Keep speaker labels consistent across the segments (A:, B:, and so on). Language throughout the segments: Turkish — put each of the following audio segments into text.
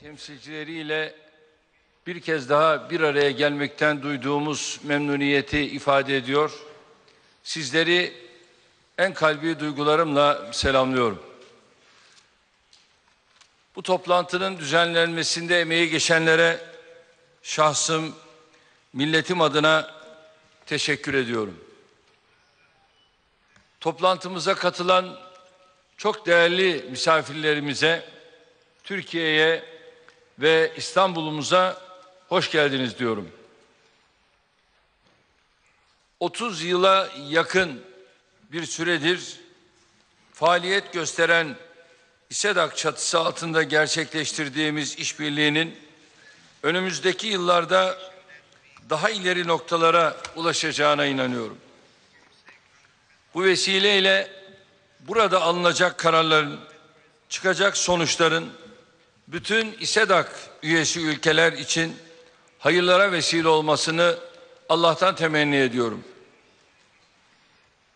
A: temsilcileriyle bir kez daha bir araya gelmekten duyduğumuz memnuniyeti ifade ediyor. Sizleri en kalbi duygularımla selamlıyorum. Bu toplantının düzenlenmesinde emeği geçenlere şahsım, milletim adına teşekkür ediyorum. Toplantımıza katılan çok değerli misafirlerimize, Türkiye'ye ve İstanbul'umuza hoş geldiniz diyorum. 30 yıla yakın bir süredir faaliyet gösteren İSEDAK çatısı altında gerçekleştirdiğimiz işbirliğinin önümüzdeki yıllarda daha ileri noktalara ulaşacağına inanıyorum. Bu vesileyle burada alınacak kararların, çıkacak sonuçların bütün İSEDAK üyesi ülkeler için hayırlara vesile olmasını Allah'tan temenni ediyorum.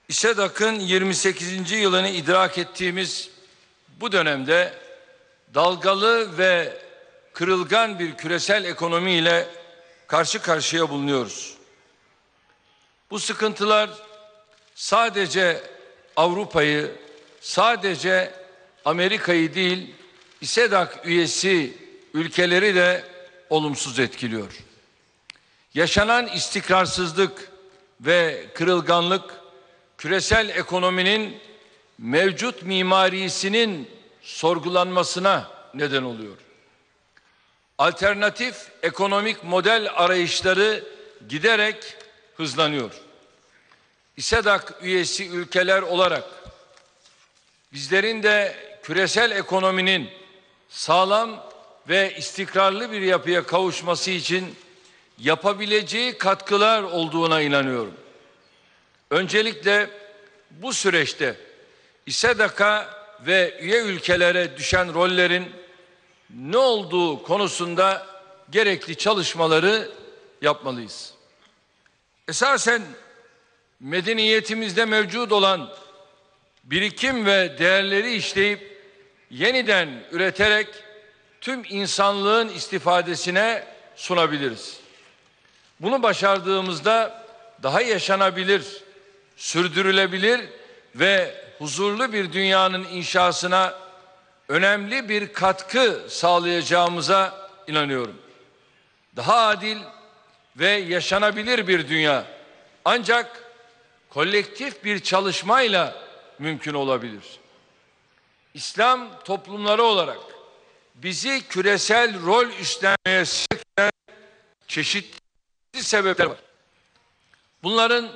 A: İSEDAK'ın 28. yılını idrak ettiğimiz bu dönemde dalgalı ve kırılgan bir küresel ekonomiyle karşı karşıya bulunuyoruz. Bu sıkıntılar sadece Avrupa'yı, sadece Amerika'yı değil, İSEDAK üyesi ülkeleri de olumsuz etkiliyor. Yaşanan istikrarsızlık ve kırılganlık küresel ekonominin mevcut mimarisinin sorgulanmasına neden oluyor. Alternatif ekonomik model arayışları giderek hızlanıyor. İSEDAK üyesi ülkeler olarak bizlerin de küresel ekonominin sağlam ve istikrarlı bir yapıya kavuşması için yapabileceği katkılar olduğuna inanıyorum. Öncelikle bu süreçte İSEDAK'a ve üye ülkelere düşen rollerin ne olduğu konusunda gerekli çalışmaları yapmalıyız. Esasen medeniyetimizde mevcut olan birikim ve değerleri işleyip yeniden üreterek tüm insanlığın istifadesine sunabiliriz. Bunu başardığımızda daha yaşanabilir, sürdürülebilir ve huzurlu bir dünyanın inşasına önemli bir katkı sağlayacağımıza inanıyorum. Daha adil ve yaşanabilir bir dünya ancak kolektif bir çalışmayla mümkün olabilir. İslam toplumları olarak bizi küresel rol üstlenmeye sürükleyen çeşitli sebepler var. Bunların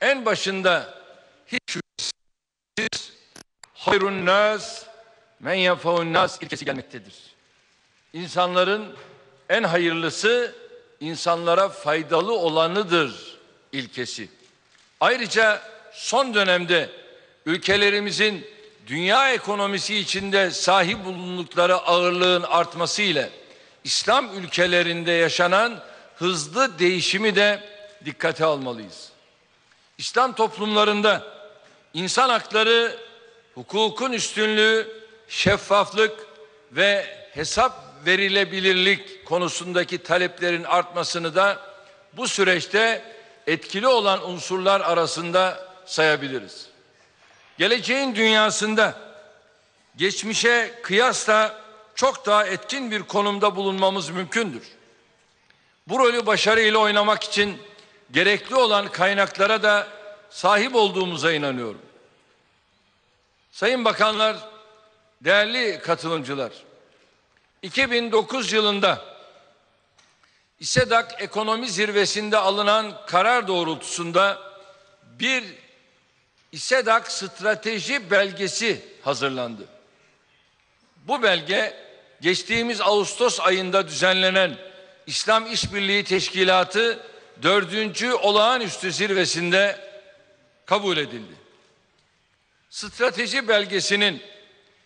A: en başında hiç şüphesiz hayrun nas men yafavun nas ilkesi gelmektedir. İnsanların en hayırlısı insanlara faydalı olanıdır ilkesi. Ayrıca son dönemde ülkelerimizin dünya ekonomisi içinde sahip bulundukları ağırlığın artması ile İslam ülkelerinde yaşanan hızlı değişimi de dikkate almalıyız. İslam toplumlarında insan hakları, hukukun üstünlüğü, şeffaflık ve hesap verilebilirlik konusundaki taleplerin artmasını da bu süreçte etkili olan unsurlar arasında sayabiliriz. Geleceğin dünyasında geçmişe kıyasla çok daha etkin bir konumda bulunmamız mümkündür. Bu rolü başarıyla oynamak için gerekli olan kaynaklara da sahip olduğumuza inanıyorum. Sayın bakanlar, değerli katılımcılar, 2009 yılında İSEDAK ekonomi zirvesinde alınan karar doğrultusunda bir İSEDAK strateji belgesi hazırlandı. Bu belge geçtiğimiz Ağustos ayında düzenlenen İslam İşbirliği Teşkilatı dördüncü olağanüstü zirvesinde kabul edildi. Strateji belgesinin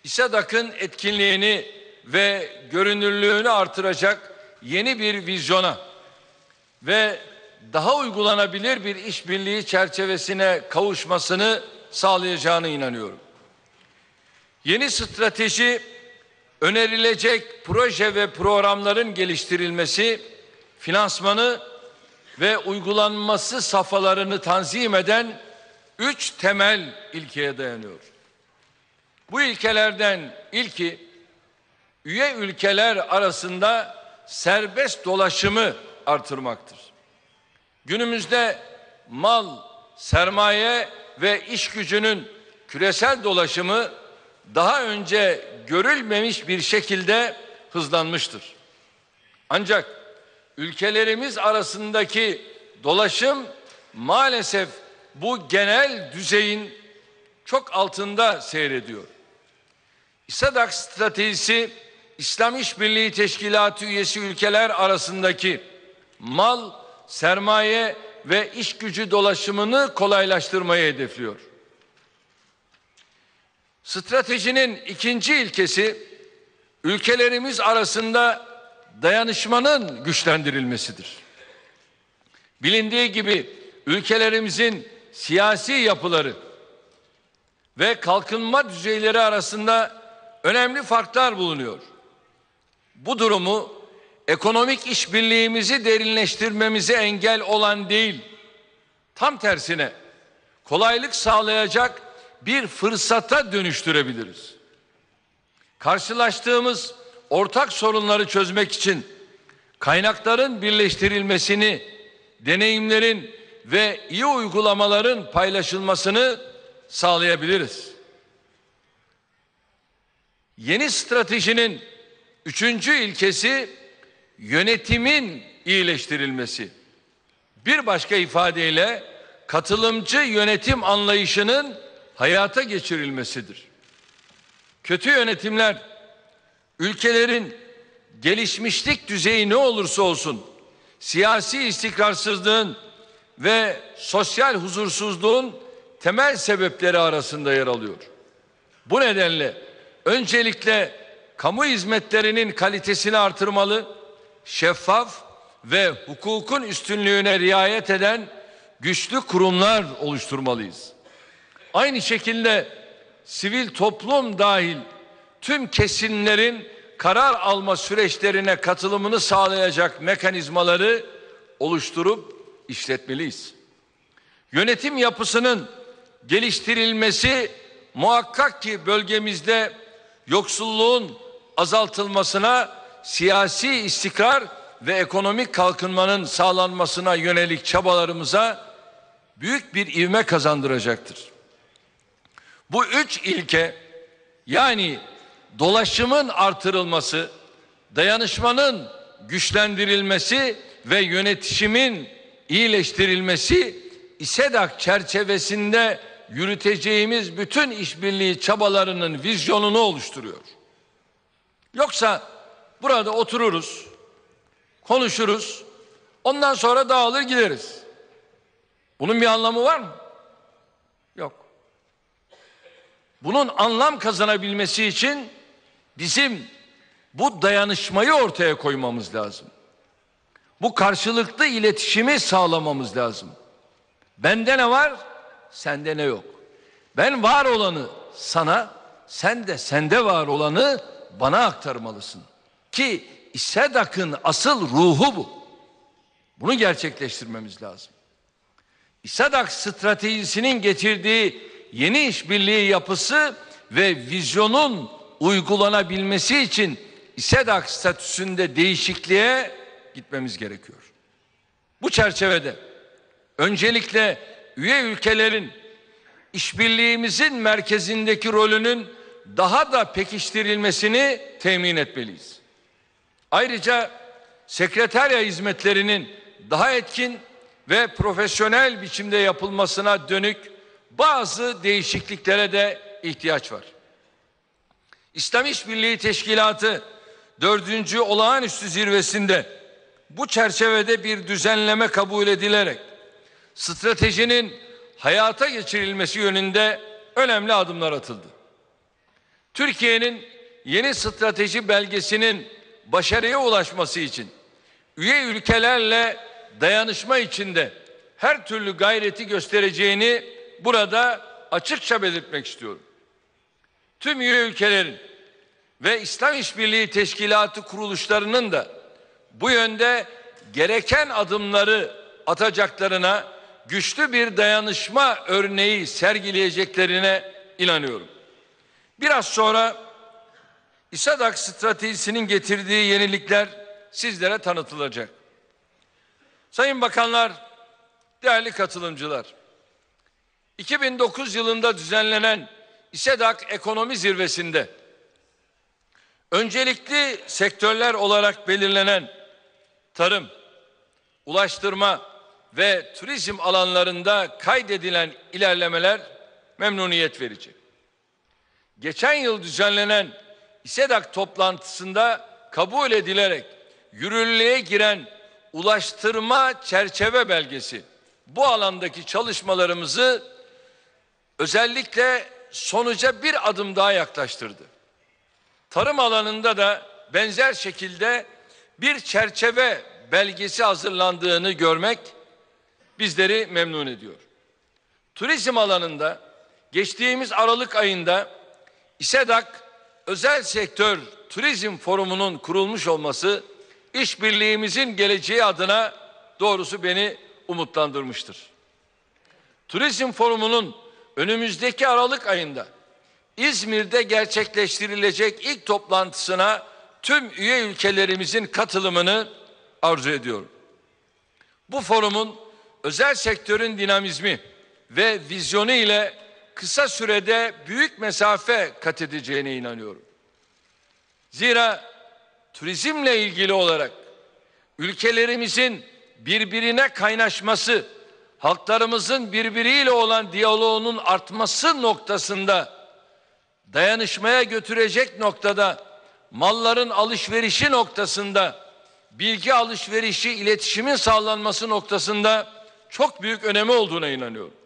A: İSEDAK'ın etkinliğini ve görünürlüğünü artıracak yeni bir vizyona ve daha uygulanabilir bir işbirliği çerçevesine kavuşmasını sağlayacağını inanıyorum. Yeni strateji önerilecek proje ve programların geliştirilmesi, finansmanı ve uygulanması safhalarını tanzim eden üç temel ilkeye dayanıyor. Bu ilkelerden ilki üye ülkeler arasında serbest dolaşımı artırmaktır. Günümüzde mal, sermaye ve iş gücünün küresel dolaşımı daha önce görülmemiş bir şekilde hızlanmıştır. Ancak ülkelerimiz arasındaki dolaşım maalesef bu genel düzeyin çok altında seyrediyor. İSADAK stratejisi İslam İşbirliği Teşkilatı üyesi ülkeler arasındaki mal, sermaye ve iş gücü dolaşımını kolaylaştırmayı hedefliyor. Stratejinin ikinci ilkesi ülkelerimiz arasında dayanışmanın güçlendirilmesidir. Bilindiği gibi ülkelerimizin siyasi yapıları ve kalkınma düzeyleri arasında önemli farklar bulunuyor. Bu durumu ekonomik işbirliğimizi derinleştirmemize engel olan değil, tam tersine kolaylık sağlayacak bir fırsata dönüştürebiliriz. Karşılaştığımız ortak sorunları çözmek için kaynakların birleştirilmesini, deneyimlerin ve iyi uygulamaların paylaşılmasını sağlayabiliriz. Yeni stratejinin üçüncü ilkesi yönetimin iyileştirilmesi. Bir başka ifadeyle katılımcı yönetim anlayışının hayata geçirilmesidir. Kötü yönetimler ülkelerin gelişmişlik düzeyi ne olursa olsun siyasi istikrarsızlığın ve sosyal huzursuzluğun temel sebepleri arasında yer alıyor. Bu nedenle öncelikle kamu hizmetlerinin kalitesini artırmalı, şeffaf ve hukukun üstünlüğüne riayet eden güçlü kurumlar oluşturmalıyız. Aynı şekilde sivil toplum dahil tüm kesimlerin karar alma süreçlerine katılımını sağlayacak mekanizmaları oluşturup işletmeliyiz. Yönetim yapısının geliştirilmesi muhakkak ki bölgemizde yoksulluğun azaltılmasına, siyasi istikrar ve ekonomik kalkınmanın sağlanmasına yönelik çabalarımıza büyük bir ivme kazandıracaktır. Bu üç ilke yani dolaşımın artırılması, dayanışmanın güçlendirilmesi ve yönetişimin iyileştirilmesi İSEDAK çerçevesinde yürüteceğimiz bütün işbirliği çabalarının vizyonunu oluşturuyor. Yoksa burada otururuz, konuşuruz, ondan sonra dağılır gideriz. Bunun bir anlamı var mı? Yok. Bunun anlam kazanabilmesi için bizim bu dayanışmayı ortaya koymamız lazım. Bu karşılıklı iletişimi sağlamamız lazım. Bende ne var? Sende ne yok? Ben var olanı sana, sen de sende var olanı bana aktarmalısın. Ki İSEDAK'ın asıl ruhu bu. Bunu gerçekleştirmemiz lazım. İSEDAK stratejisinin getirdiği yeni işbirliği yapısı ve vizyonun uygulanabilmesi için İSEDAK statüsünde değişikliğe gitmemiz gerekiyor. Bu çerçevede öncelikle üye ülkelerin işbirliğimizin merkezindeki rolünün daha da pekiştirilmesini temin etmeliyiz. Ayrıca sekreterya hizmetlerinin daha etkin ve profesyonel biçimde yapılmasına dönük bazı değişikliklere de ihtiyaç var. İslam İşbirliği Teşkilatı dördüncü olağanüstü zirvesinde bu çerçevede bir düzenleme kabul edilerek stratejinin hayata geçirilmesi yönünde önemli adımlar atıldı. Türkiye'nin yeni strateji belgesinin başarıya ulaşması için üye ülkelerle dayanışma içinde her türlü gayreti göstereceğini burada açıkça belirtmek istiyorum. Tüm üye ülkelerin ve İslam İşbirliği Teşkilatı kuruluşlarının da bu yönde gereken adımları atacaklarına güçlü bir dayanışma örneği sergileyeceklerine inanıyorum. Biraz sonra İSADAK stratejisinin getirdiği yenilikler sizlere tanıtılacak. Sayın bakanlar, değerli katılımcılar, 2009 yılında düzenlenen İSEDAK Ekonomi Zirvesi'nde öncelikli sektörler olarak belirlenen tarım, ulaştırma ve turizm alanlarında kaydedilen ilerlemeler memnuniyet verici. Geçen yıl düzenlenen İSEDAK toplantısında kabul edilerek yürürlüğe giren ulaştırma çerçeve belgesi bu alandaki çalışmalarımızı özellikle sonuca bir adım daha yaklaştırdı. Tarım alanında da benzer şekilde bir çerçeve belgesi hazırlandığını görmek bizleri memnun ediyor. Turizm alanında geçtiğimiz Aralık ayında İSEDAK Özel Sektör Turizm Forumu'nun kurulmuş olması işbirliğimizin geleceği adına doğrusu beni umutlandırmıştır. Turizm Forumu'nun önümüzdeki Aralık ayında İzmir'de gerçekleştirilecek ilk toplantısına tüm üye ülkelerimizin katılımını arzu ediyorum. Bu forumun özel sektörün dinamizmi ve vizyonu ile kısa sürede büyük mesafe kat edeceğine inanıyorum. Zira turizmle ilgili olarak ülkelerimizin birbirine kaynaşması, halklarımızın birbiriyle olan diyaloğunun artması noktasında dayanışmaya götürecek noktada malların alışverişi noktasında bilgi alışverişi, iletişimin sağlanması noktasında çok büyük önemi olduğuna inanıyorum.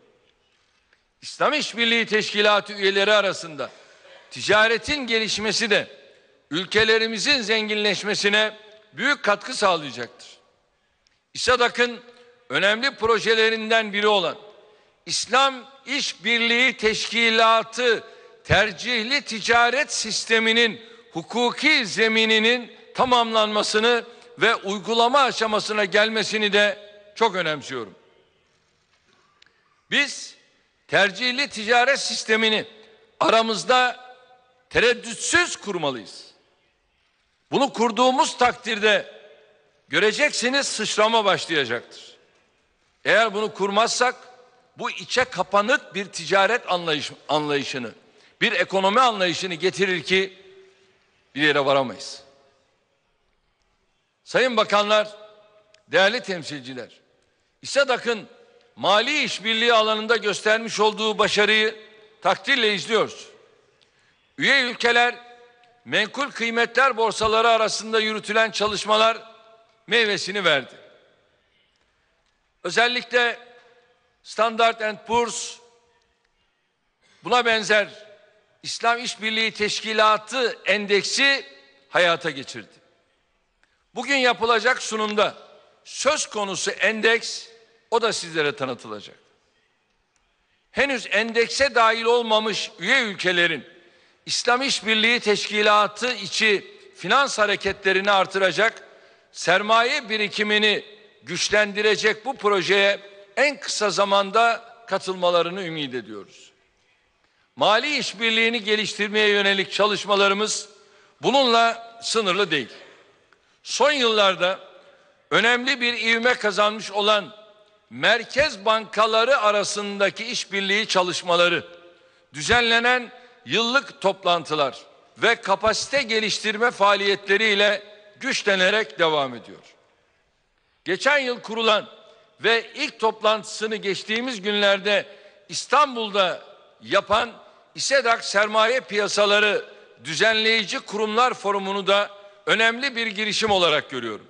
A: İslam İşbirliği Teşkilatı üyeleri arasında ticaretin gelişmesi de ülkelerimizin zenginleşmesine büyük katkı sağlayacaktır. İSADAK'ın önemli projelerinden biri olan İslam İşbirliği Teşkilatı tercihli ticaret sisteminin hukuki zemininin tamamlanmasını ve uygulama aşamasına gelmesini de çok önemsiyorum. Biz tercihli ticaret sistemini aramızda tereddütsüz kurmalıyız. Bunu kurduğumuz takdirde göreceksiniz sıçrama başlayacaktır. Eğer bunu kurmazsak bu içe kapanık bir ticaret anlayış, anlayışını, bir ekonomi anlayışını getirir ki bir yere varamayız. Sayın bakanlar, değerli temsilciler, İSADAK'ın mali işbirliği alanında göstermiş olduğu başarıyı takdirle izliyoruz. Üye ülkeler menkul kıymetler borsaları arasında yürütülen çalışmalar meyvesini verdi. Özellikle Standard Poor's buna benzer İslam İşbirliği Teşkilatı endeksi hayata geçirdi. Bugün yapılacak sunumda söz konusu endeks o da sizlere tanıtılacak. Henüz endekse dahil olmamış üye ülkelerin İslam İşbirliği Teşkilatı içi finans hareketlerini artıracak, sermaye birikimini güçlendirecek bu projeye en kısa zamanda katılmalarını ümit ediyoruz. Mali işbirliğini geliştirmeye yönelik çalışmalarımız bununla sınırlı değil. Son yıllarda önemli bir ivme kazanmış olan merkez bankaları arasındaki işbirliği çalışmaları, düzenlenen yıllık toplantılar ve kapasite geliştirme faaliyetleriyle güçlenerek devam ediyor. Geçen yıl kurulan ve ilk toplantısını geçtiğimiz günlerde İstanbul'da yapan İSEDAK Sermaye Piyasaları Düzenleyici Kurumlar Forumunu da önemli bir girişim olarak görüyorum.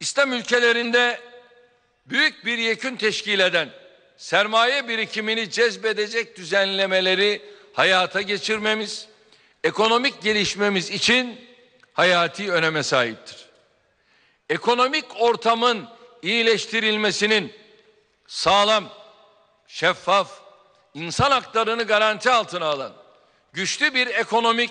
A: İslam ülkelerinde büyük bir yekün teşkil eden sermaye birikimini cezbedecek düzenlemeleri hayata geçirmemiz, ekonomik gelişmemiz için hayati öneme sahiptir. Ekonomik ortamın iyileştirilmesinin sağlam, şeffaf, insan haklarını garanti altına alan, güçlü bir ekonomik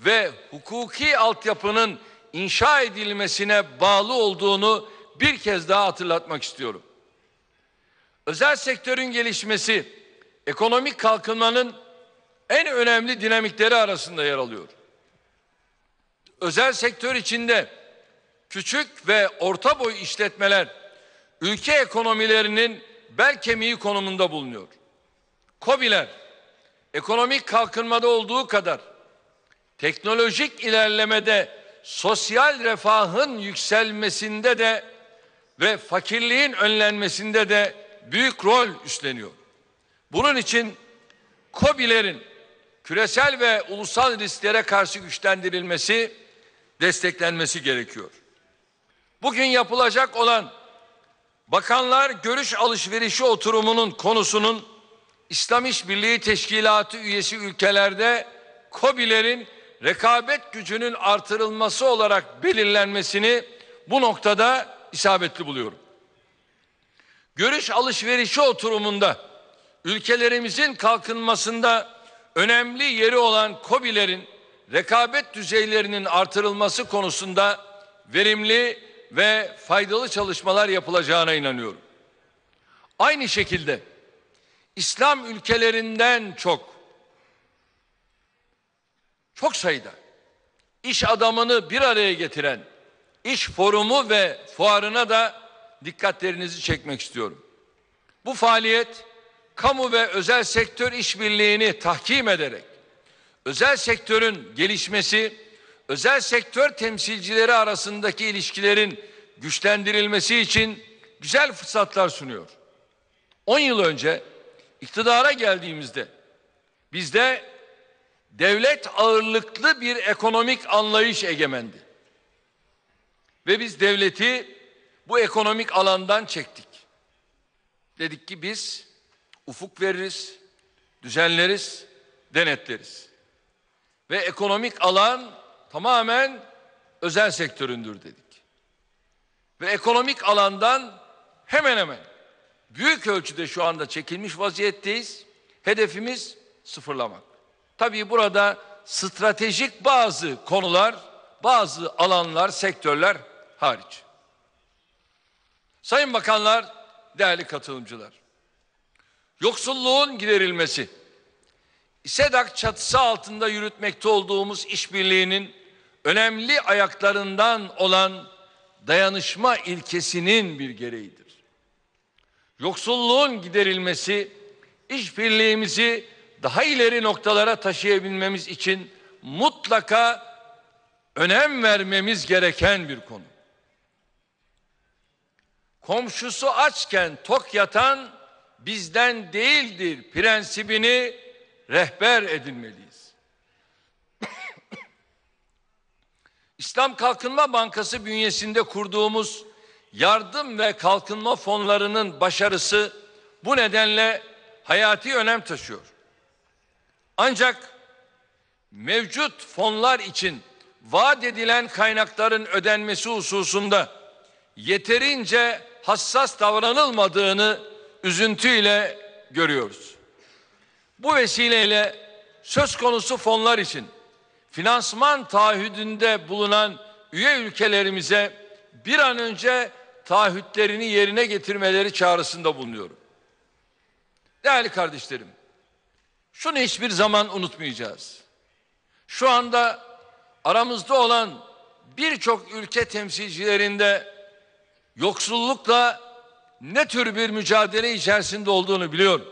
A: ve hukuki altyapının inşa edilmesine bağlı olduğunu bir kez daha hatırlatmak istiyorum. Özel sektörün gelişmesi ekonomik kalkınmanın en önemli dinamikleri arasında yer alıyor. Özel sektör içinde küçük ve orta boy işletmeler ülke ekonomilerinin bel kemiği konumunda bulunuyor. KOBİ'ler ekonomik kalkınmada olduğu kadar teknolojik ilerlemede sosyal refahın yükselmesinde de ve fakirliğin önlenmesinde de büyük rol üstleniyor. Bunun için KOBİ'lerin küresel ve ulusal risklere karşı güçlendirilmesi, desteklenmesi gerekiyor. Bugün yapılacak olan Bakanlar Görüş Alışverişi oturumunun konusunun İslam İşbirliği Teşkilatı üyesi ülkelerde KOBİ'lerin rekabet gücünün artırılması olarak belirlenmesini bu noktada isabetli buluyorum. Görüş alışverişi oturumunda ülkelerimizin kalkınmasında önemli yeri olan KOBİ'lerin rekabet düzeylerinin artırılması konusunda verimli ve faydalı çalışmalar yapılacağına inanıyorum. Aynı şekilde İslam ülkelerinden çok çok sayıda iş adamını bir araya getiren iş forumu ve fuarına da dikkatlerinizi çekmek istiyorum. Bu faaliyet kamu ve özel sektör işbirliğini tahkim ederek özel sektörün gelişmesi, özel sektör temsilcileri arasındaki ilişkilerin güçlendirilmesi için güzel fırsatlar sunuyor. 10 yıl önce iktidara geldiğimizde bizde devlet ağırlıklı bir ekonomik anlayış egemendi. Ve biz devleti bu ekonomik alandan çektik. Dedik ki biz ufuk veririz, düzenleriz, denetleriz. Ve ekonomik alan tamamen özel sektöründür dedik. Ve ekonomik alandan hemen hemen büyük ölçüde şu anda çekilmiş vaziyetteyiz. Hedefimiz sıfırlamak. Tabii burada stratejik bazı konular, bazı alanlar, sektörler hariç. Sayın bakanlar, değerli katılımcılar. Yoksulluğun giderilmesi, İSEDAK çatısı altında yürütmekte olduğumuz işbirliğinin önemli ayaklarından olan dayanışma ilkesinin bir gereğidir. Yoksulluğun giderilmesi, işbirliğimizi daha ileri noktalara taşıyabilmemiz için mutlaka önem vermemiz gereken bir konu. Komşusu açken tok yatan bizden değildir prensibini rehber edinmeliyiz. İslam Kalkınma Bankası bünyesinde kurduğumuz yardım ve kalkınma fonlarının başarısı bu nedenle hayati önem taşıyor. Ancak mevcut fonlar için vaat edilen kaynakların ödenmesi hususunda yeterince hassas davranılmadığını üzüntüyle görüyoruz. Bu vesileyle söz konusu fonlar için finansman taahhüdünde bulunan üye ülkelerimize bir an önce taahhütlerini yerine getirmeleri çağrısında bulunuyorum. Değerli kardeşlerim, şunu hiçbir zaman unutmayacağız. Şu anda aramızda olan birçok ülke temsilcilerinde yoksullukla ne tür bir mücadele içerisinde olduğunu biliyorum.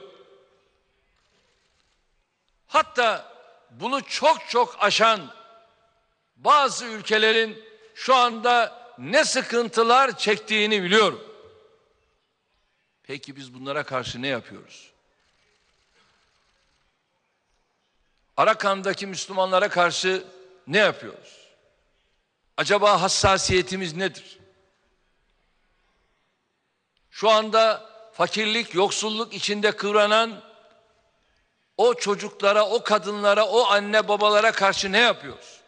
A: Hatta bunu çok çok aşan bazı ülkelerin şu anda ne sıkıntılar çektiğini biliyorum. Peki biz bunlara karşı ne yapıyoruz? Arakan'daki Müslümanlara karşı ne yapıyoruz? Acaba hassasiyetimiz nedir? Şu anda fakirlik, yoksulluk içinde kıvranan o çocuklara, o kadınlara, o anne babalara karşı ne yapıyoruz?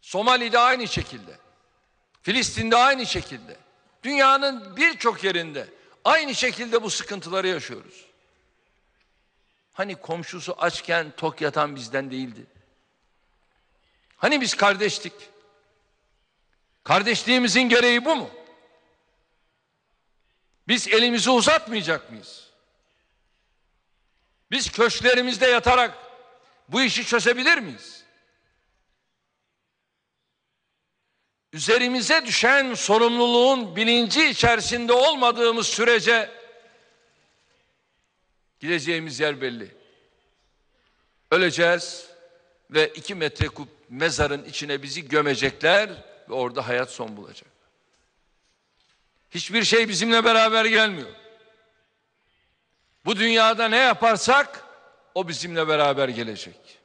A: Somali'de aynı şekilde. Filistin'de aynı şekilde. Dünyanın birçok yerinde aynı şekilde bu sıkıntıları yaşıyoruz. Hani komşusu açken tok yatan bizden değildi. Hani biz kardeştik? Kardeşliğimizin gereği bu mu? Biz elimizi uzatmayacak mıyız? Biz köşklerimizde yatarak bu işi çözebilir miyiz? Üzerimize düşen sorumluluğun bilinci içerisinde olmadığımız sürece gideceğimiz yer belli. Öleceğiz ve iki metre kup mezarın içine bizi gömecekler ve orada hayat son bulacak. Hiçbir şey bizimle beraber gelmiyor. Bu dünyada ne yaparsak o bizimle beraber gelecek.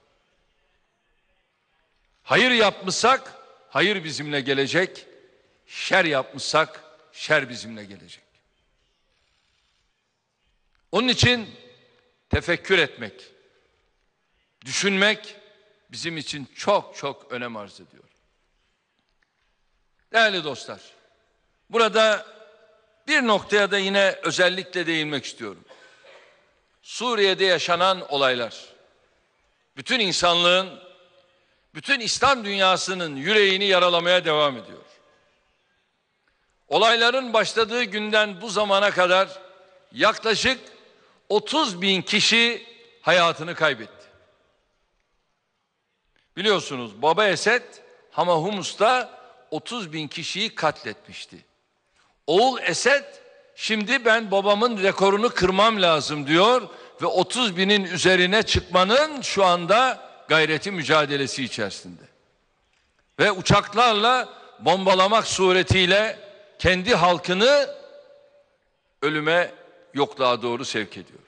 A: Hayır yapmışsak hayır bizimle gelecek. Şer yapmışsak şer bizimle gelecek. Onun için tefekkür etmek, düşünmek bizim için çok çok önem arz ediyor. Değerli dostlar, burada bir noktaya da yine özellikle değinmek istiyorum. Suriye'de yaşanan olaylar, bütün insanlığın, bütün İslam dünyasının yüreğini yaralamaya devam ediyor. Olayların başladığı günden bu zamana kadar yaklaşık 30 bin kişi hayatını kaybetti. Biliyorsunuz Baba Esed Hamahumus'ta 30 bin kişiyi katletmişti. Oğul Esed şimdi ben babamın rekorunu kırmam lazım diyor ve 30 binin üzerine çıkmanın şu anda gayreti mücadelesi içerisinde. Ve uçaklarla bombalamak suretiyle kendi halkını ölüme yokluğa doğru sevk ediyor.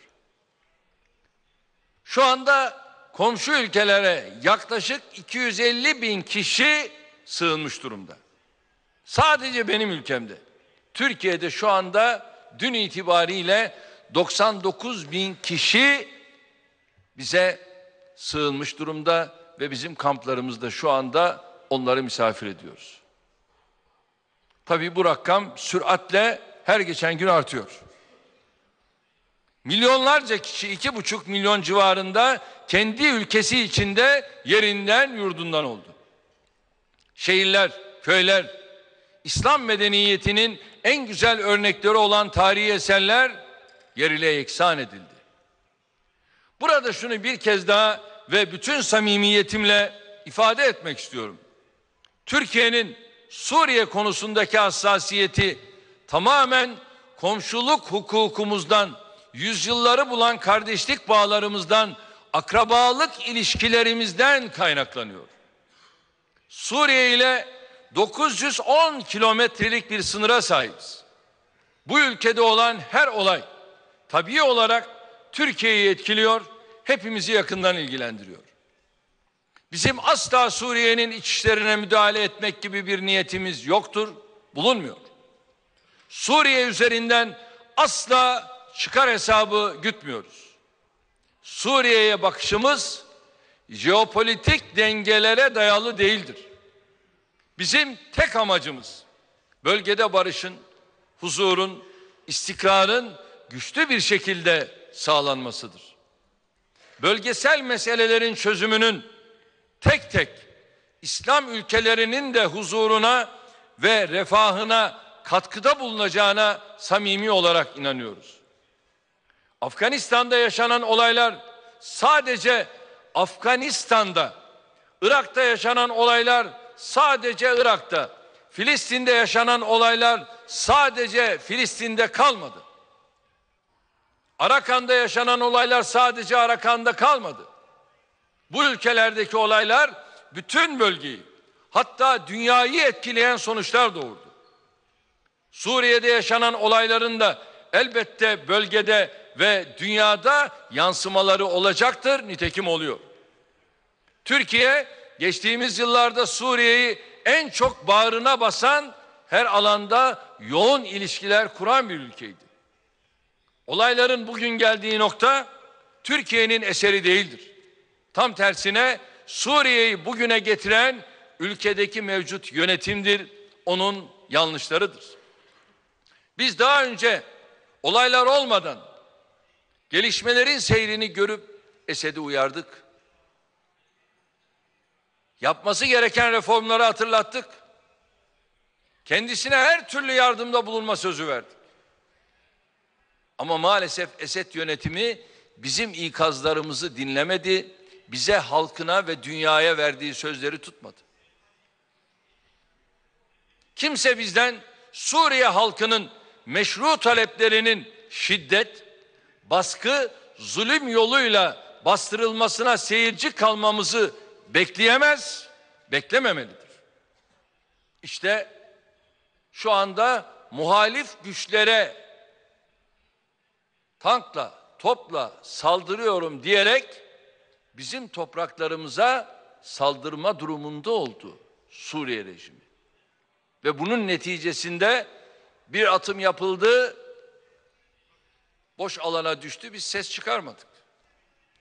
A: Şu anda komşu ülkelere yaklaşık 250 bin kişi sığınmış durumda. Sadece benim ülkemde. Türkiye'de şu anda dün itibariyle 99 bin kişi bize sığınmış durumda ve bizim kamplarımızda şu anda onları misafir ediyoruz. Tabii bu rakam süratle her geçen gün artıyor. Milyonlarca kişi iki buçuk milyon civarında kendi ülkesi içinde yerinden yurdundan oldu. Şehirler, köyler, İslam medeniyetinin en güzel örnekleri olan tarihi eserler yerle yeksan edildi. Burada şunu bir kez daha ve bütün samimiyetimle ifade etmek istiyorum. Türkiye'nin Suriye konusundaki hassasiyeti tamamen komşuluk hukukumuzdan, yüzyılları bulan kardeşlik bağlarımızdan, akrabalık ilişkilerimizden kaynaklanıyor. Suriye ile 910 kilometrelik bir sınıra sahibiz. Bu ülkede olan her olay tabii olarak Türkiye'yi etkiliyor, hepimizi yakından ilgilendiriyor. Bizim asla Suriye'nin iç işlerine müdahale etmek gibi bir niyetimiz yoktur, bulunmuyor. Suriye üzerinden asla çıkar hesabı gütmüyoruz. Suriye'ye bakışımız jeopolitik dengelere dayalı değildir. Bizim tek amacımız bölgede barışın, huzurun, istikrarın güçlü bir şekilde sağlanmasıdır. Bölgesel meselelerin çözümünün tek tek İslam ülkelerinin de huzuruna ve refahına katkıda bulunacağına samimi olarak inanıyoruz. Afganistan'da yaşanan olaylar sadece Afganistan'da, Irak'ta yaşanan olaylar sadece Irak'ta, Filistin'de yaşanan olaylar sadece Filistin'de kalmadı. Arakan'da yaşanan olaylar sadece Arakan'da kalmadı. Bu ülkelerdeki olaylar bütün bölgeyi hatta dünyayı etkileyen sonuçlar doğurdu. Suriye'de yaşanan olayların da elbette bölgede ve dünyada yansımaları olacaktır, nitekim oluyor. Türkiye geçtiğimiz yıllarda Suriye'yi en çok bağrına basan her alanda yoğun ilişkiler kuran bir ülkeydi. Olayların bugün geldiği nokta Türkiye'nin eseri değildir. Tam tersine Suriye'yi bugüne getiren ülkedeki mevcut yönetimdir, onun yanlışlarıdır. Biz daha önce olaylar olmadan gelişmelerin seyrini görüp Esed'i uyardık. Yapması gereken reformları hatırlattık. Kendisine her türlü yardımda bulunma sözü verdik. Ama maalesef Esed yönetimi bizim ikazlarımızı dinlemedi. Bize halkına ve dünyaya verdiği sözleri tutmadı. Kimse bizden Suriye halkının meşru taleplerinin şiddet, baskı, zulüm yoluyla bastırılmasına seyirci kalmamızı bekleyemez, beklememelidir. İşte şu anda muhalif güçlere tankla, topla saldırıyorum diyerek bizim topraklarımıza saldırma durumunda oldu Suriye rejimi. Ve bunun neticesinde bir atım yapıldı, boş alana düştü, biz ses çıkarmadık.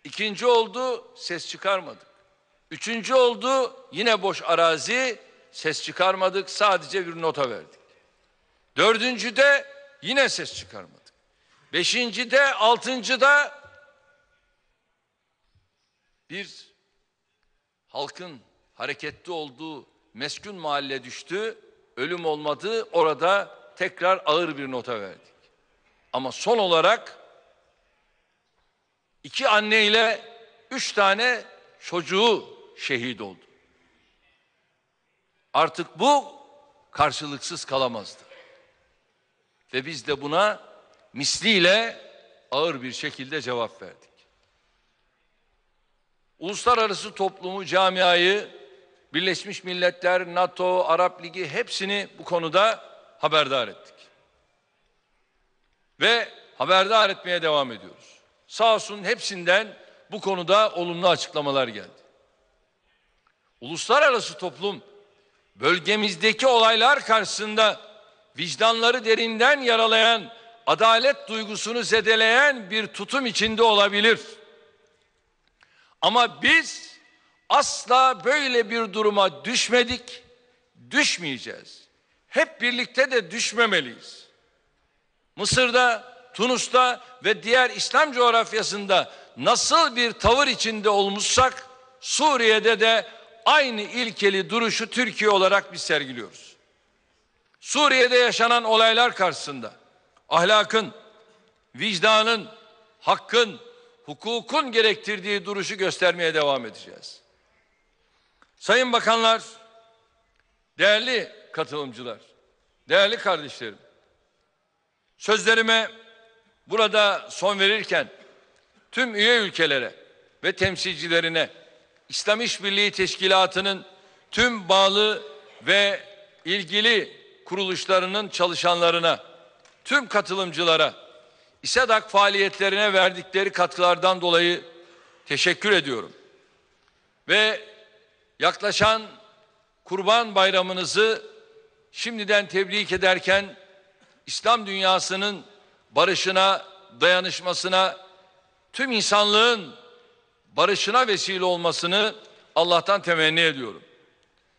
A: İkinci oldu, ses çıkarmadık. Üçüncü oldu, yine boş arazi, ses çıkarmadık, sadece bir nota verdik. Dördüncüde yine ses çıkarmadık. Beşincide, altıncıda bir halkın hareketli olduğu meskun mahalle düştü, ölüm olmadı, orada tekrar ağır bir nota verdik. Ama son olarak iki anne ile üç tane çocuğu şehit oldu. Artık bu karşılıksız kalamazdı. Ve biz de buna misliyle ağır bir şekilde cevap verdik. Uluslararası toplumu, camiayı, Birleşmiş Milletler, NATO, Arap Ligi hepsini bu konuda haberdar ettik. Ve haberdar etmeye devam ediyoruz. Sağ olsun hepsinden bu konuda olumlu açıklamalar geldi. Uluslararası toplum bölgemizdeki olaylar karşısında vicdanları derinden yaralayan, adalet duygusunu zedeleyen bir tutum içinde olabilir. Ama biz asla böyle bir duruma düşmedik, düşmeyeceğiz. Hep birlikte de düşmemeliyiz. Mısır'da, Tunus'ta ve diğer İslam coğrafyasında nasıl bir tavır içinde olmuşsak Suriye'de de aynı ilkeli duruşu Türkiye olarak biz sergiliyoruz. Suriye'de yaşanan olaylar karşısında ahlakın, vicdanın, hakkın, hukukun gerektirdiği duruşu göstermeye devam edeceğiz. Sayın bakanlar, değerli katılımcılar, değerli kardeşlerim, sözlerime burada son verirken tüm üye ülkelere ve temsilcilerine İslam İşbirliği Teşkilatı'nın tüm bağlı ve ilgili kuruluşlarının çalışanlarına, tüm katılımcılara, İSADAK faaliyetlerine verdikleri katkılardan dolayı teşekkür ediyorum. Ve yaklaşan Kurban Bayramınızı şimdiden tebrik ederken İslam dünyasının barışına, dayanışmasına, tüm insanlığın barışına vesile olmasını Allah'tan temenni ediyorum.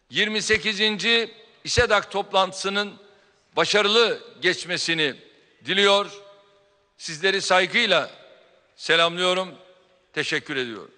A: 28. İSEDAK toplantısının başarılı geçmesini diliyor. Sizleri saygıyla selamlıyorum. Teşekkür ediyorum.